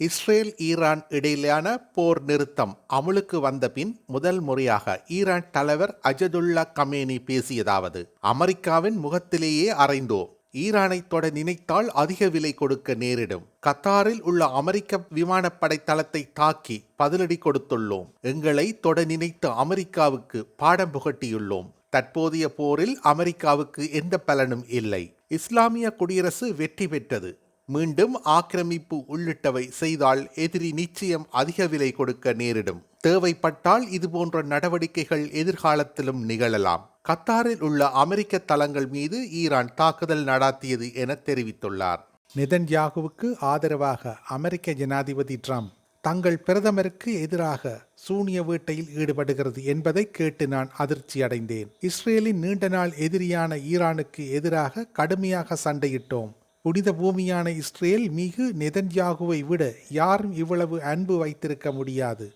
Israel Iran இடையிலான போர் நிறுத்தம் அமுலுக்கு வந்த பின் முதல் முறையாக ஈரான் தலைவர் அஜதுல்லா கமேனி பேசியதாவது. அமெரிக்காவின் முகத்திலேயே அறைந்தோம் ஈரானை தொட நினைத்தால் அதிக விலை கொடுக்க நேரிடும். கத்தாரில் உள்ள அமெரிக்க விமானப்படை தளத்தை தாக்கி பதிலடி கொடுத்துள்ளோம். எங்களை தொட நினைத்த அமெரிக்காவுக்கு பாடம் புகட்டியுள்ளோம். தற்போதைய போரில் அமெரிக்காவுக்கு எந்த பலனும் இல்லை. இஸ்லாமிய குடியரசு வெற்றி பெற்றது. மீண்டும் ஆக்கிரமிப்பு உள்ளிட்டவை செய்தால் எதிரி நிச்சயம் அதிக விலை கொடுக்க நேரிடும். தேவைப்பட்டால் இதுபோன்ற நடவடிக்கைகள் எதிர்காலத்திலும் நிகழலாம். கத்தாரில் உள்ள அமெரிக்க தளங்கள் மீது ஈரான் தாக்குதல் நடாத்தியது என தெரிவித்துள்ளார். நிதன்யாகுவுக்கு ஆதரவாக அமெரிக்க ஜனாதிபதி ட்ரம்ப் தங்கள் பிரதமருக்கு எதிராக சூனிய வேட்டையில் ஈடுபடுகிறது என்பதை கேட்டு நான் அதிர்ச்சி அடைந்தேன். இஸ்ரேலின் நீண்ட நாள் எதிரியான ஈரானுக்கு எதிராக கடுமையாக சண்டையிட்டோம். புனித பூமியான இஸ்ரேல் மிகு நெதன்யாகுவை விட யாரும் இவ்வளவு அன்பு வைத்திருக்க முடியாது.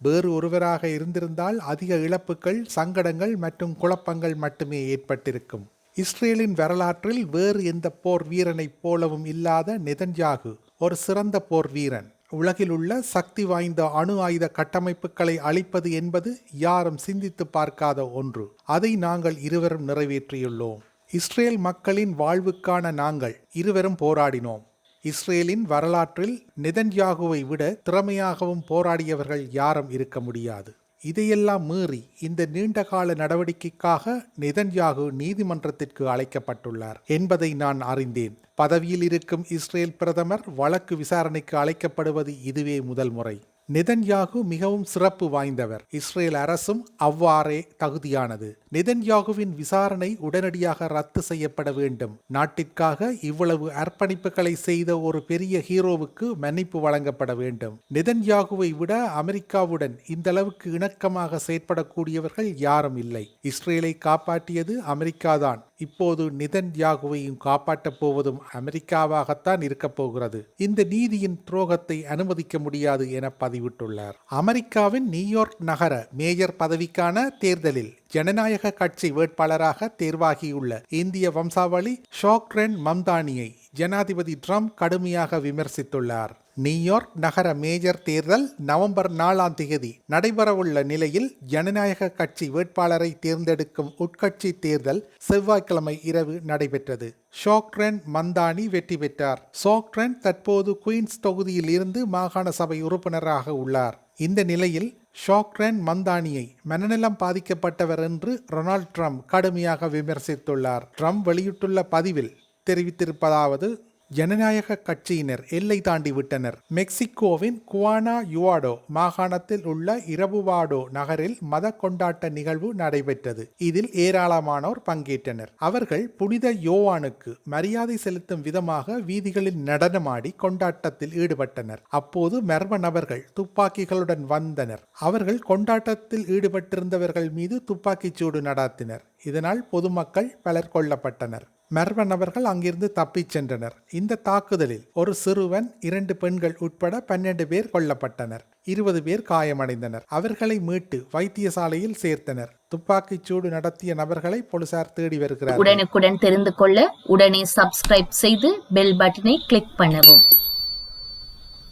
வேறு ஒருவராக இருந்திருந்தால் அதிக இழப்புகள் சங்கடங்கள் மற்றும் குழப்பங்கள் மட்டுமே ஏற்பட்டிருக்கும். இஸ்ரேலின் வரலாற்றில் வேறு எந்த போர் வீரனைப் போலவும் இல்லாத நெதன்யாகு ஒரு சிறந்த போர் வீரன். உலகில் உள்ள சக்தி வாய்ந்த அணு ஆயுத கட்டமைப்புகளை அழிப்பது என்பது யாரும் சிந்தித்து பார்க்காத ஒன்று. அதை நாங்கள் இருவரும் நிறைவேற்றியுள்ளோம். இஸ்ரேல் மக்களின் வாழ்வுக்கான நாங்கள் இருவரும் போராடினோம். இஸ்ரேலின் வரலாற்றில் நெதன்யாகுவை விட திறமையாகவும் போராடியவர்கள் யாரும் இருக்க முடியாது. இதையெல்லாம் மீறி இந்த நீண்டகால நடவடிக்கைக்காக நெதன்யாகு நீதிமன்றத்திற்கு அழைக்கப்பட்டுள்ளார் என்பதை நான் அறிந்தேன். பதவியில் இருக்கும் இஸ்ரேல் பிரதமர் வழக்கு விசாரணைக்கு அழைக்கப்படுவது இதுவே முதல் முறை. நெதன்யாகு மிகவும் சிறப்பு வாய்ந்தவர். இஸ்ரேல் அரசும் அவ்வாறே தகுதியானது. நெதன்யாகுவின் விசாரணை உடனடியாக ரத்து செய்யப்பட வேண்டும். நாட்டிற்காக இவ்வளவு அர்ப்பணிப்புகளை செய்த ஒரு பெரிய ஹீரோவுக்கு மன்னிப்பு வழங்கப்பட வேண்டும். நெதன்யாகுவை விட அமெரிக்காவுடன் இந்த அளவுக்கு இணக்கமாக செயற்படக்கூடியவர்கள் யாரும் இல்லை. இஸ்ரேலை காப்பாற்றியது அமெரிக்காதான். இப்போது நிதன் யாகுவையும் காப்பாற்றப் போவதும் அமெரிக்காவாகத்தான் இருக்கப் போகிறது. இந்த நீதியின் துரோகத்தை அனுமதிக்க முடியாது என பதிவிட்டுள்ளார். அமெரிக்காவின் நியூயார்க் நகர மேயர் பதவிக்கான தேர்தலில் ஜனநாயக கட்சி வேட்பாளராக தேர்வாகியுள்ள இந்திய வம்சாவளி ஷோக்ரென் மம்தானியை ஜனாதிபதி ட்ரம்ப் கடுமையாக விமர்சித்துள்ளார். நியூயார்க் நகர மேஜர் தேர்தல் நவம்பர் நாலாம் தேதி நடைபெறவுள்ள நிலையில் ஜனநாயக கட்சி வேட்பாளரை தேர்ந்தெடுக்கும் உட்கட்சி தேர்தல் செவ்வாய்க்கிழமை இரவு நடைபெற்றது. ஷோக்ரென் மந்தானி வெற்றி பெற்றார். ஷோக்ரென் தற்போது குயின்ஸ் தொகுதியில் இருந்து மாகாண சபை உறுப்பினராக உள்ளார். இந்த நிலையில் ஷோக்ரன் மந்தானியை மனநலம் பாதிக்கப்பட்டவர் என்று ரொனால்ட் ட்ரம்ப் கடுமையாக விமர்சித்துள்ளார். ட்ரம்ப் வெளியிட்டுள்ள பதிவில் தெரிவித்திருப்பதாவது ஜனநாயக கட்சியினர் எல்லை தாண்டி விட்டனர். மெக்சிகோவின் குவானா யுவாடோ மாகாணத்தில் உள்ள இரபுவாடோ நகரில் மத கொண்டாட்ட நிகழ்வு நடைபெற்றது. இதில் ஏராளமானோர் பங்கேற்றனர். அவர்கள் புனித யோவானுக்கு மரியாதை செலுத்தும் விதமாக வீதிகளில் நடனமாடி கொண்டாட்டத்தில் ஈடுபட்டனர். அப்போது மர்ம நபர்கள் துப்பாக்கிகளுடன் வந்தனர். அவர்கள் கொண்டாட்டத்தில் ஈடுபட்டிருந்தவர்கள் மீது துப்பாக்கிச் சூடு நடாத்தினர். இதனால் பொதுமக்கள் பலர் கொல்லப்பட்டனர். மர்ம நபர்கள் அங்கிருந்து தப்பிச் சென்றனர். இந்த தாக்குதலில் ஒரு சிறுவன் இரண்டு பெண்கள் உட்பட பன்னெண்டு பேர் கொல்லப்பட்டனர். இருபது பேர் காயமடைந்தனர். அவர்களை மீட்டு வைத்தியசாலையில் சேர்த்தனர். துப்பாக்கிச் சூடு நடத்திய நபர்களை போலீசார் தேடி வருகிறார் உடனுக்குடன் தெரிந்து கொள்ள உடனே சப்ஸ்கிரைப் செய்து பெல் பட்டனை கிளிக் பண்ணவும்.